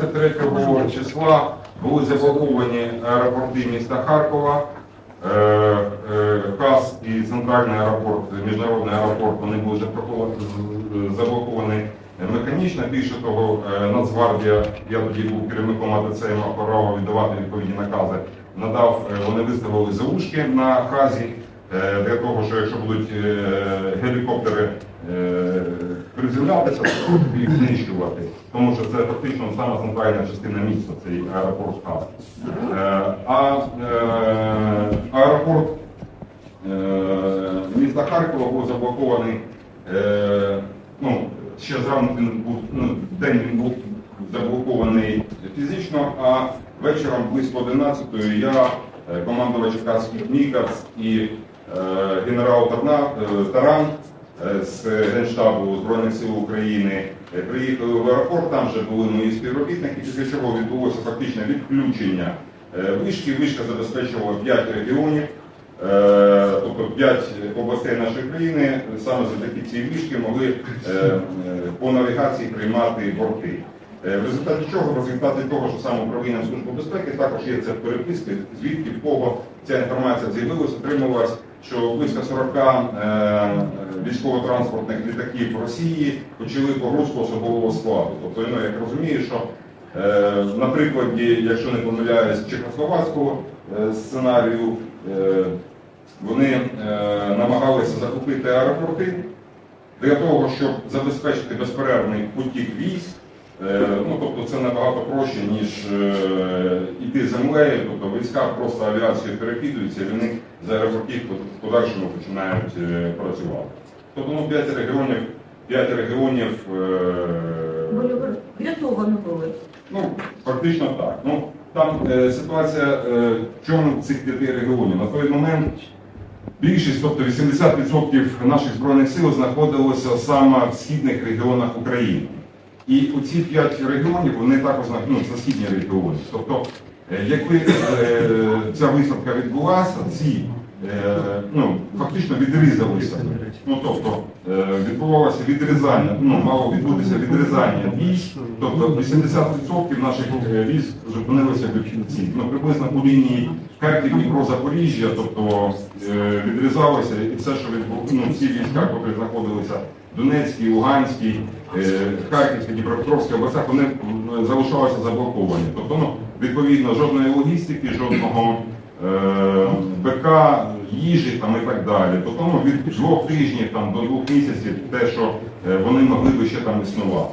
23 числа були заблоковані аеропорти міста Харкова. Е, е, і центральний аеропорт, міжнародний аеропорт, вони були заблоковані, механічно. Більше того, е, Нацгвардія, я тоді був керівником АТЦ, мав право віддавати відповідні накази. Надав, вони виставили заушки на хазі е, для того, що якщо будуть гелікоптери приземлятися, то їх знищувати. Тому що це фактично сама центральна частина міста, цей аеропорт Хас. Е, А е, аеропорт е, міста Харкова був заблокований. е, Ну, ще зранку він ну, день він був заблокований фізично, а вечором близько 11-ї я, е, командувач Черкаських Мікас і е, генерал е, Таран е, з Генштабу Збройних сил України е, приїхали в аеропорт, там вже були мої співробітники, після чого відбулося фактичне відключення е, вишки. Вишка забезпечувала 5 регіонів. Е, Тобто 5 областей нашої країни саме завдяки цій вишки могли е, е, по навігації приймати борти. Е, В результаті чого, в результаті того, що саме управління Служби безпеки також є це переписки, звідки в кого ця інформація з'явилася, отримувалась, що близько 40 е, військово-транспортних літаків Росії почали погрузку особового складу. Тобто, ну, я розумію, що е, на прикладі, якщо не помиляюсь, чехословацького е, сценарію, е, вони е, намагалися захопити аеропорти для того, щоб забезпечити безперервний потік військ. Е, Ну, тобто це набагато проще, ніж е, іти землею, тобто війська просто авіацією перекидуються, і вони з аеропортів в подальшому починають е, працювати. Тобто ну, 5 регіонів, 5 регіонів е, були. Ну, фактично так. Ну, там е, ситуація е, в чому цих п'яти регіонів. На той момент більшість, тобто 80% наших збройних сил знаходилося саме в східних регіонах України. І оці п'ять регіонів вони також ну, це східні регіони. Тобто, е, якби е, ця виставка відбулася, ці е, ну, фактично відрізалися. Ну, тобто відбувалося відрізання, ну, мало відбутися відрізання військ, тобто 80% наших військ зупинилися в кінці. Ну, приблизно по лінії Харків, Дніпро, Запоріжжя, тобто відрізалося і все, що відбулося, ну, всі війська, які знаходилися Донецькій, Луганській, е, Харківській, Дніпропетровській областях, вони залишалися заблоковані. Тобто, ну, відповідно, жодної логістики, жодного е, БК, їжі там і так далі. Тобто ну, від двох тижнів там, до двох місяців те, що е, вони могли би ще там існувати.